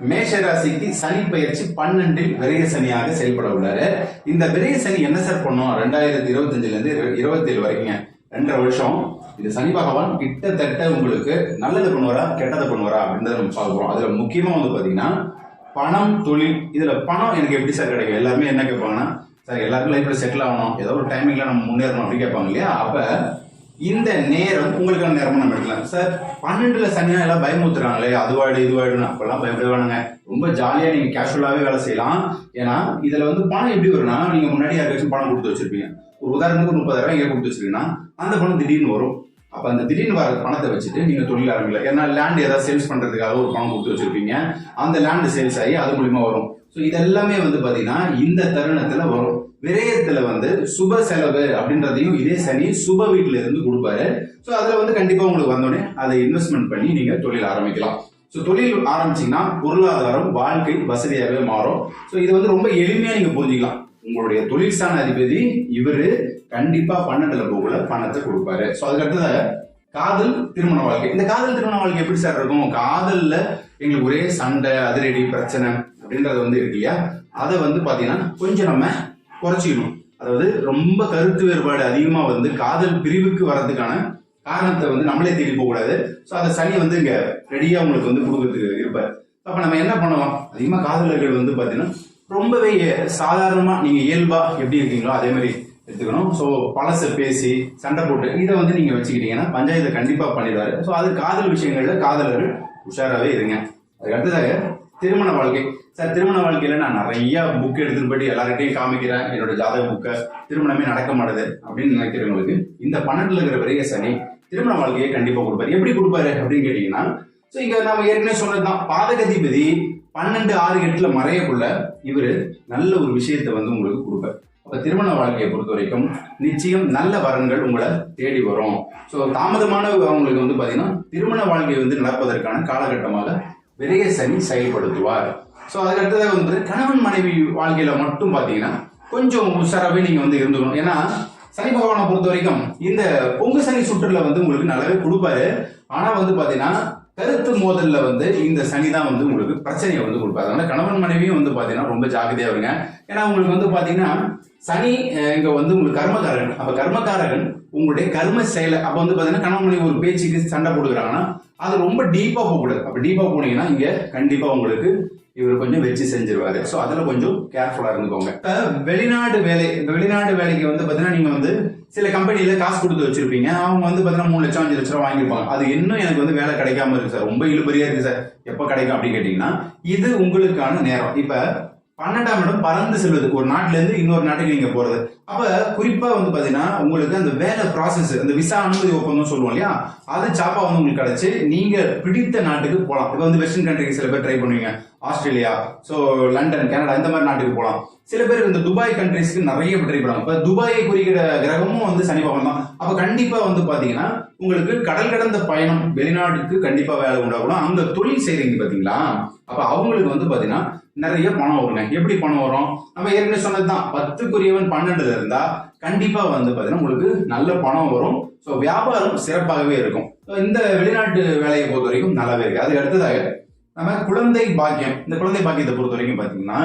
மேஷ ராசிக்கு சனி பயிற்சி பன்னெண்டில் விரைய சனியாக செயல்பட உள்ளாரு. இந்த விரைய சனி என்ன சார் பண்ணும்? ரெண்டாயிரத்தி இருபத்தஞ்சுல இருந்து இருபத்தி ஏழு வரைக்குங்க. ரெண்டரை வருஷம். இந்த சனி பகவான் கிட்டத்தட்ட உங்களுக்கு நல்லது பண்ணுவாரா கெட்டதை பண்ணுவாரா அப்படின்றத நம்ம பார்க்குறோம். அதுல முக்கியமா வந்து பாத்தீங்கன்னா பணம் தொழில் இதுல பணம் எனக்கு எப்படி சார் கிடைக்கும்? எல்லாருமே என்ன கேட்பாங்கன்னா சார் எல்லாருக்கும் லைஃப்ல செட்டில் ஆகணும். ஏதோ ஒரு டைமிங்ல நம்ம முன்னேறணும் அப்படின்னு கேட்பாங்க இல்லையா? அப்ப இந்த நேரம் உங்களுக்கான நேரமும் நம்ம எடுக்கலாம். சார் பன்னெண்டுல சனியா எல்லாம் பயமுத்துறாங்களே அதுவாடு இதுவாடுன்னு அப்பெல்லாம் பயப்படுவானுங்க. ரொம்ப ஜாலியா நீங்க கேஷுவலாவே வேலை செய்யலாம். ஏன்னா இதுல வந்து பணம் எப்படி வரும்னா நீங்க முன்னாடி யாருக்காச்சும் பணம் கொடுத்து வச்சிருப்பீங்க. ஒரு உதாரணத்துக்கு ஒரு முப்பதாயிரம் இங்கே கொடுத்து வச்சிருக்கீங்கன்னா அந்த பணம் திடீர்னு வரும். அப்ப அந்த திடீர்னு வர பணத்தை வச்சுட்டு நீங்க தொழில் ஆரம்பிக்கல ஏன்னா லேண்ட் ஏதாவது சேல்ஸ் பண்றதுக்காக ஒரு பணம் கொடுத்து வச்சிருப்பீங்க. அந்த லேண்ட் சேல்ஸ் ஆகி அது மூலியமா வரும். ஸோ இதெல்லாமே வந்து பாத்தீங்கன்னா இந்த தருணத்துல வரும். விரயத்துல வந்து சுப செலவு அப்படின்றதையும் இதே சனி சுப வீட்டுல இருந்து கொடுப்பாரு. ஸோ அதுல வந்து கண்டிப்பா உங்களுக்கு வந்தோடனே அதை இன்வெஸ்ட்மெண்ட் பண்ணி நீங்க தொழில் ஆரம்பிக்கலாம். ஸோ தொழில் ஆரம்பிச்சீங்கன்னா பொருளாதாரம் வாழ்க்கை வசதியாகவே மாறும். ஸோ இது வந்து ரொம்ப எளிமையாக நீங்கள் புரிஞ்சுக்கலாம். உங்களுடைய தொழில் ஸ்தான அதிபதி இவர் கண்டிப்பாக பன்னெண்டுல போகல பணத்தை கொடுப்பாரு. ஸோ அதுக்கு காதல் திருமண வாழ்க்கை. இந்த காதல் திருமண வாழ்க்கை எப்படி சார் இருக்கும்? காதலில் எங்களுக்கு ஒரே சண்டை அதிரடி பிரச்சனை அப்படின்றது வந்து இருக்கு இல்லையா? அதை வந்து பார்த்தீங்கன்னா கொஞ்சம் நம்ம குறைச்சிக்கணும். அதாவது ரொம்ப கருத்து வேறுபாடு அதிகமாக வந்து காதல் பிரிவுக்கு வர்றதுக்கான காரணத்தை வந்து நம்மளே தேடி போகக்கூடாது. ஸோ அதை சனி வந்து இங்கே ரெடியாக உங்களுக்கு வந்து கொடுக்கறதுக்கு இருப்பார். அப்ப நம்ம என்ன பண்ணலாம்? அதிகமாக காதலர்கள் வந்து பார்த்தீங்கன்னா ரொம்பவே சாதாரணமாக நீங்கள் இயல்பா எப்படி இருக்கீங்களோ அதே மாதிரி எடுத்துக்கணும். ஸோ பழசை பேசி சண்டை போட்டு இதை வந்து நீங்கள் வச்சுக்கிட்டீங்கன்னா பஞ்சாயத்தை கண்டிப்பாக பண்ணிடுவாரு. ஸோ அது காதல் விஷயங்களில் காதலர்கள் உஷாராகவே இருங்க. அதுக்கு அடுத்ததாக திருமண வாழ்க்கை. சார் திருமண வாழ்க்கையில நான் நிறைய புக் எடுத்துட்டு போயிட்டு எல்லார்கிட்டையும் காமிக்கிறேன். என்னோட ஜாதக புக்கை திருமணமே நடக்க மாட்டுது அப்படின்னு நினைக்கிறவங்களுக்கு இந்த பன்னெண்டுல இருக்கிற பெரிய சனி திருமண வாழ்க்கையை கண்டிப்பா கொடுப்பாரு. எப்படி கொடுப்பாரு அப்படின்னு கேட்டீங்கன்னா ஸோ இங்க நம்ம ஏற்கனவே சொன்னதுதான். பாதகதிபதி பன்னெண்டு ஆறு எட்டுல மறையக்குள்ள இவர் நல்ல ஒரு விஷயத்தை வந்து உங்களுக்கு கொடுப்பார். அப்ப திருமண வாழ்க்கையை பொறுத்த வரைக்கும் நிச்சயம் நல்ல வரன்கள் உங்களை தேடி வரும். ஸோ தாமதமான அவங்களுக்கு வந்து பாத்தீங்கன்னா திருமண வாழ்க்கையை வந்து நடப்பதற்கான காலகட்டமாக விரைய சனி செயல்படுத்துவார். ஸோ அதுக்கு வந்து கணவன் மனைவி வாழ்க்கையில மட்டும் பார்த்தீங்கன்னா கொஞ்சம் உஷாராகவே நீங்க வந்து இருந்துக்கணும். ஏன்னா சனி பகவானை பொறுத்த வரைக்கும் இந்த பொங்கு சனி சுற்றுல வந்து உங்களுக்கு நல்லாவே கொடுப்பாரு. ஆனா வந்து பாத்தீங்கன்னா கருத்து மோதல்ல வந்து இந்த சனி தான் வந்து உங்களுக்கு பிரச்சனையை வந்து கொடுப்பாரு. அதனால கணவன் மனைவியும் வந்து பாத்தீங்கன்னா ரொம்ப ஜாக்கிரதையா இருங்க. ஏன்னா உங்களுக்கு வந்து பாத்தீங்கன்னா சனி இங்க வந்து உங்களுக்கு கர்மகாரகன் அப்ப கர்மகாரகன் உங்களுடைய கர்ம செயலை அப்ப வந்து பாத்தீங்கன்னா கணவன் மனைவி ஒரு பேச்சுக்கு சண்டை போடுகிறாங்கன்னா அது ரொம்ப டீப்பா போகக்கூடாது. அப்ப டீப்பா போனீங்கன்னா இங்க கண்டிப்பா உங்களுக்கு இவர் கொஞ்சம் வச்சு செஞ்சிருவாரு. ஸோ அதுல கொஞ்சம் கேர்ஃபுல்லா இருந்துக்கோங்க. இப்ப வெளிநாடு வேலை இந்த வெளிநாடு வேலைக்கு வந்து பாத்தீங்கன்னா நீங்க வந்து சில கம்பெனில காசு கொடுத்து வச்சிருப்பீங்க. அவங்க வந்து பாத்தீங்கன்னா மூணு லட்சம் அஞ்சு லட்சம் ரூபா வாங்கியிருப்பாங்க. அது இன்னும் எனக்கு வந்து வேலை கிடைக்காம இருக்கு சார். ரொம்ப இழுபறியா இருக்கு சார். எப்ப கிடைக்கும் அப்படின்னு கேட்டீங்கன்னா இது உங்களுக்கான நேரம். இப்ப பன்னெண்டாம் இடம் பறந்து செல்வது ஒரு நாட்டுல இருந்து இன்னொரு நாட்டுக்கு நீங்க போறது. அப்ப குறிப்பா வந்து பாத்தீங்கன்னா உங்களுக்கு அந்த வேலை ப்ராசஸ் அந்த விசா அனுமதி ஒப்பந்தம் சொல்லுவோம் இல்லையா? அது சாப்பா வந்து உங்களுக்கு கிடைச்சு நீங்க பிடித்த நாட்டுக்கு போலாம். இப்ப வந்து வெஸ்டர்ன் கண்ட்ரிக்கு சில பேர் ட்ரை பண்ணுவீங்க. ஆஸ்திரேலியா சோ லண்டன் கனடா இந்த மாதிரி நாட்டுக்கு போலாம். சில பேர் இந்த துபாய் கண்ட்ரிஸ்க்கு நிறைய ட்ரை இப்ப துபாயை குறிக்கிற கிரகமும் வந்து சனி பகவான் தான். அப்ப கண்டிப்பா வந்து பாத்தீங்கன்னா உங்களுக்கு கடல் கடந்த பயணம் வெளிநாட்டுக்கு கண்டிப்பா வேலை உண்டாகணும். அங்க தொழில் செய்றீங்க பாத்தீங்களா? அப்ப அவங்களுக்கு வந்து பாத்தீங்கன்னா நிறைய பணம் வருங்க. எப்படி பணம் வரும்? நம்ம ஏற்கனவே சொன்னதுதான். பத்துக்குரியவன் பன்னெண்டுல இருந்தா கண்டிப்பா வந்து பாத்தீங்கன்னா உங்களுக்கு நல்ல பணம் வரும். ஸோ வியாபாரம் சிறப்பாகவே இருக்கும். இந்த வெளிநாட்டு வேலையை பொறுத்த வரைக்கும் நல்லாவே இருக்கு. அதுக்கு அடுத்ததாக நம்ம குழந்தை பாக்கியம். இந்த குழந்தை பாக்கியத்தை பொறுத்த வரைக்கும் பாத்தீங்கன்னா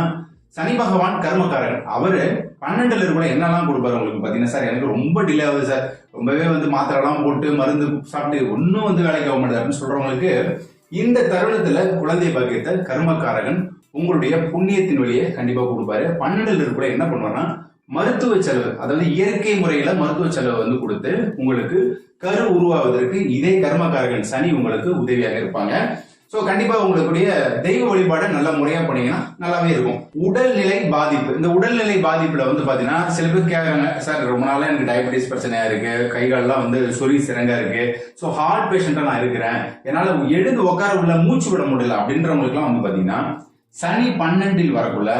சனி பகவான் கர்மக்காரன் அவரு பன்னெண்டுல கூட என்னெல்லாம் கொடுப்பாரு உங்களுக்கு பாத்தீங்கன்னா சார் எனக்கு ரொம்ப டிலே ஆகுது சார். ரொம்பவே வந்து மாத்திரைலாம் போட்டு மருந்து சாப்பிட்டு ஒன்றும் வந்து வேலைக்கு ஆக மாட்டாருன்னு சொல்றவங்களுக்கு இந்த தருணத்துல குழந்தை பாக்கியத்தை கர்மக்காரகன் உங்களுடைய புண்ணியத்தின் வழியை கண்டிப்பா கொடுப்பாரு. பன்னெண்டுல கூட என்ன பண்ணுவாருன்னா மருத்துவ செலவு அதாவது இயற்கை முறையில மருத்துவ செலவு வந்து கொடுத்து உங்களுக்கு கரு உருவாவதற்கு இதே கர்மக்காரகன் சனி உங்களுக்கு உதவியாக இருப்பாங்க. சோ கண்டிப்பா உங்களுடைய தெய்வ வழிபாடு நல்ல முறையா பண்ணீங்கன்னா நல்லாவே இருக்கும். உடல்நிலை பாதிப்பு. இந்த உடல்நிலை பாதிப்புல வந்து பாத்தீங்கன்னா சில பேர் கேட்கறாங்க சார் ரொம்ப நாளாக எனக்கு டயபெட்டிஸ் பிரச்சனையா இருக்கு. கை கால்லாம் வந்து சொறி சிறங்கா இருக்கு. ஸோ ஹார்ட் பேஷண்டா நான் இருக்கிறேன். என்னால எழுந்து உட்கார உள்ள மூச்சு விட முடியல. அப்படின்றவங்களுக்குலாம் வந்து பாத்தீங்கன்னா சனி பன்னெண்டில் வரக்குள்ள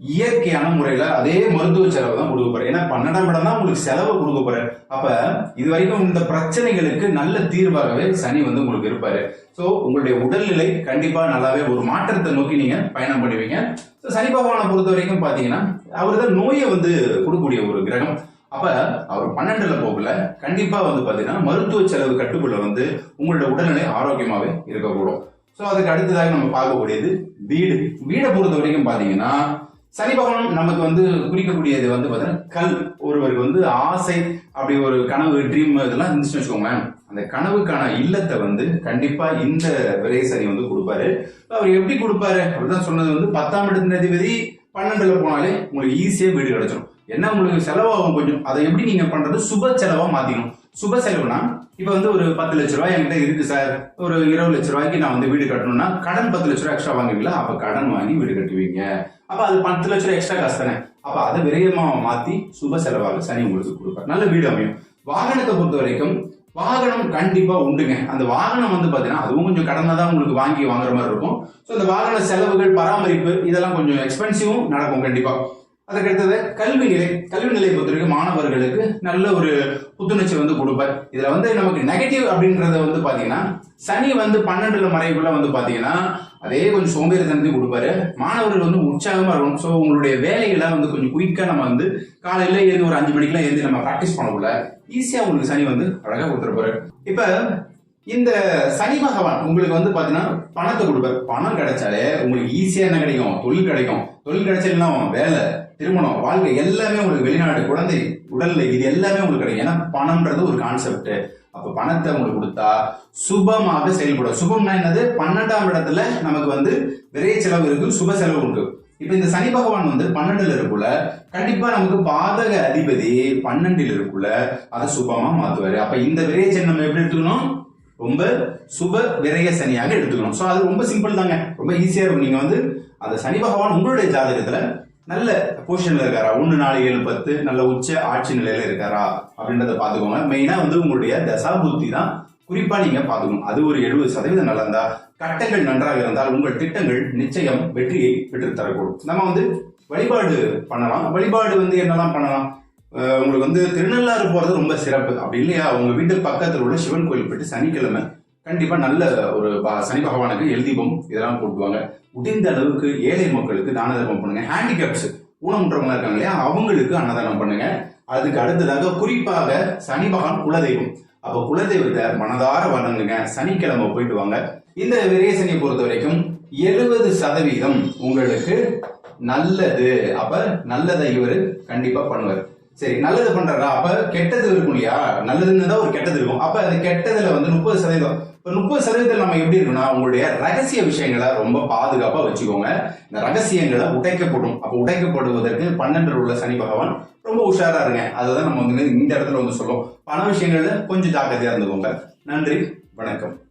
இயற்கையான முறையில அதே மருத்துவ செலவு தான் கொடுக்க போறேன் ஏன்னா பன்னெண்டாம் இடம் தான் உங்களுக்கு செலவு கொடுக்க போறேன் அப்ப இது வரைக்கும் இந்த பிரச்சனைகளுக்கு நல்ல தீர்வாகவே சனி வந்து உங்களுக்கு இருப்பாரு. சோ உங்களுடைய உடல்நிலை கண்டிப்பா நல்லாவே ஒரு மாற்றத்தை நோக்கி நீங்க பயணம் பண்ணுவீங்க. சனி பகவானை பொறுத்த வரைக்கும் பாத்தீங்கன்னா அவர் தான் நோயை வந்து கொடுக்கக்கூடிய ஒரு கிரகம். அப்ப அவர் பன்னெண்டுல போகல. கண்டிப்பா வந்து பாத்தீங்கன்னா மருத்துவ செலவு கட்டுக்குள்ள வந்து உங்களோட உடல்நிலை ஆரோக்கியமாவே இருக்கக்கூடும். ஸோ அதுக்கு அடுத்ததாக நம்ம பார்க்கக்கூடியது வீடு. வீடை பொறுத்த வரைக்கும் பாத்தீங்கன்னா சனி பகவான் நமக்கு வந்து குறிக்கக்கூடியது வந்து பார்த்தீங்கன்னா கல். ஒருவருக்கு வந்து ஆசை அப்படி ஒரு கனவு ட்ரீம் இதெல்லாம் இருந்துச்சுன்னு வச்சுக்கோங்களேன். அந்த கனவுக்கான இல்லத்தை வந்து கண்டிப்பா இந்த விரை சனி வந்து கொடுப்பாரு. அவர் எப்படி கொடுப்பாரு? அப்படிதான் சொன்னது வந்து பத்தாம் இடத்தின் அதிபதி பன்னெண்டுல போனாலே உங்களுக்கு ஈஸியா வீடு கிடைச்சிடும் என்ன உங்களுக்கு செலவாகும் கொஞ்சம்? அதை எப்படி நீங்க பண்றது? சுப செலவா மாத்திக்கணும். சுப செலவுனா இப்ப வந்து ஒரு பத்து லட்ச ரூபாய் என்கிட்ட இருக்கு சார். ஒரு இருபது லட்ச ரூபாய்க்கு நான் வந்து வீடு கட்டணும்னா கடன் பத்து லட்ச ரூபாய் எக்ஸ்ட்ரா வாங்குவீங்களா? அப்ப கடன் வாங்கி வீடு கட்டுவீங்க. அப்ப அது பத்து லட்ச ரூபாய் எக்ஸ்ட்ரா காசு தானே. அப்ப அதை விரயமா மாத்தி சுப செலவாக சனி உங்களுக்கு கொடுப்பார். நல்ல வீடு அமையும். வாகனத்தை பொறுத்த வரைக்கும் வாகனம் கண்டிப்பா உண்டுங்க. அந்த வாகனம் வந்து பாத்தீங்கன்னா அதுவும் கொஞ்சம் கடனை தான் உங்களுக்கு வாங்கி வாங்குற மாதிரி இருக்கும். ஸோ அந்த வாகன செலவுகள் பராமரிப்பு இதெல்லாம் கொஞ்சம் எக்ஸ்பென்சிவும் நடக்கும் கண்டிப்பா. அதுக்கடுத்தது கல்வி நிலை கல்வி நிலை பொறுத்தவரைக்கும் மாணவர்களுக்கு நல்ல ஒரு புத்துணர்ச்சி வந்து கொடுப்பார். இதுல வந்து நமக்கு நெகட்டிவ் அப்படின்றத வந்து பாத்தீங்கன்னா சனி வந்து பன்னெண்டுல மறைவுக்குள்ள வந்து பாத்தீங்கன்னா அதே கொஞ்சம் சோம்பேறித்தனத்தையும் கொடுப்பாரு. மாணவர்கள் வந்து உற்சாகமா இருக்கும் ஸோ உங்களுடைய வேலைகளை வந்து கொஞ்சம் குயிக்கா நம்ம வந்து காலையில ஏது ஒரு அஞ்சு மணிக்கெல்லாம் எழுந்து நம்ம ப்ராக்டிஸ் பண்ணக்குள்ள ஈஸியா உங்களுக்கு சனி வந்து அழகா கொடுத்துருப்பாரு இப்ப இந்த சனி பகவான் உங்களுக்கு வந்து பாத்தீங்கன்னா பணத்தை கொடுப்பாரு. பணம் கிடைச்சாலே உங்களுக்கு ஈஸியா என்ன கிடைக்கும்? தொழில் கிடைக்கும். தொழில் கிடைச்சதுன்னா வேலை திருமணம் வாழ்க்கை எல்லாமே உங்களுக்கு வெளிநாடு குழந்தை உடல்ல இது எல்லாமே உங்களுக்கு கிடைக்கும். ஏன்னா பணம்ன்றது ஒரு கான்செப்ட் அப்ப பணத்தை உங்களுக்கு கொடுத்தா சுபமாக செயல்படும். சுபம்னா என்னது? பன்னெண்டாம் இடத்துல நமக்கு வந்து விரைய செலவு இருக்கு சுப செலவு உண்டு. இப்ப இந்த சனி பகவான் வந்து பன்னெண்டுல இருக்குள்ள கண்டிப்பா நமக்கு பாதக அதிபதி பன்னெண்டில் இருக்குள்ள அதை சுபமா மாத்துவாரு. அப்ப இந்த விரைய சின்னம் எப்படி எடுத்துக்கணும்? ரொம்ப சுப விரய சனியாக எடுத்துக்கணும். ஸோ அது ரொம்ப சிம்பிள் தாங்க. ரொம்ப ஈஸியாக இருக்கும். நீங்கள் வந்து அந்த சனி பகவான் உங்களுடைய ஜாதகத்தில் நல்ல பொசிஷன்ல இருக்காரா? ஒன்று நாலு ஏழு பத்து நல்ல உச்ச ஆட்சி நிலையில இருக்காரா? அப்படின்றத பார்த்துக்கோங்க. மெயினாக வந்து உங்களுடைய தசா புத்தி தான் குறிப்பா நீங்க பார்த்துக்கணும். அது ஒரு எழுபது சதவீதம் நல்லா இருந்தா கட்டங்கள் நன்றாக இருந்தால் உங்கள் திட்டங்கள் நிச்சயம் வெற்றியை பெற்று தரக்கூடும் நம்ம வந்து வழிபாடு பண்ணலாம். வழிபாடு வந்து என்னெல்லாம் பண்ணலாம்? உங்களுக்கு வந்து திருநள்ளாறு போகிறது ரொம்ப சிறப்பு. அப்படி இல்லையா? உங்க வீட்டு பக்கத்தில் உள்ள சிவன் கோயில் போயிட்டு சனிக்கிழமை கண்டிப்பா நல்ல ஒரு ப- சனி பகவானுக்கு எழுதீபம் இதெல்லாம் போட்டுவாங்க. முடிந்த அளவுக்கு ஏழை மக்களுக்கு தான தர்மம் பண்ணுங்க. ஹேண்டிகேப்ஸ் ஊனமுற்றவங்க இருக்காங்க இல்லையா? அவங்களுக்கு அன்னதானம் பண்ணுங்க. அதுக்கு அடுத்ததாக குறிப்பாக சனி பகவான் குலதெய்வம். அப்ப குலதெய்வத்தை மனதார வணங்குங்க. சனிக்கிழமை போயிட்டு வாங்க. இந்த விரேசனியை பொறுத்த வரைக்கும் எழுபது சதவீதம் உங்களுக்கு நல்லது. அப்ப நல்லதை இவர் கண்டிப்பா பண்ணுவார். சரி நல்லது பண்றாரா? அப்ப கெட்டது இருக்கும் இல்லையா? நல்லதுன்னு தான் ஒரு கெட்டது இருக்கும். அப்ப அந்த கெட்டதுல வந்து முப்பது சதவீதம். இப்ப முப்பது சதவீதத்தில் நம்ம எப்படி இருக்குன்னா உங்களுடைய ரகசிய விஷயங்களை ரொம்ப பாதுகாப்பா வச்சுக்கோங்க. இந்த ரகசியங்களை உடைக்கப்படும். அப்ப உடைக்கப்படுவதற்கு பன்னெண்டு உள்ள சனி பகவான் ரொம்ப உஷாரா இருங்க. அதுதான் நம்ம வந்து இந்த இடத்துல வந்து சொல்லுவோம் பண விஷயங்கள்ல கொஞ்சம் ஜாக்கிரதையா இருந்துக்கோங்க. நன்றி வணக்கம்.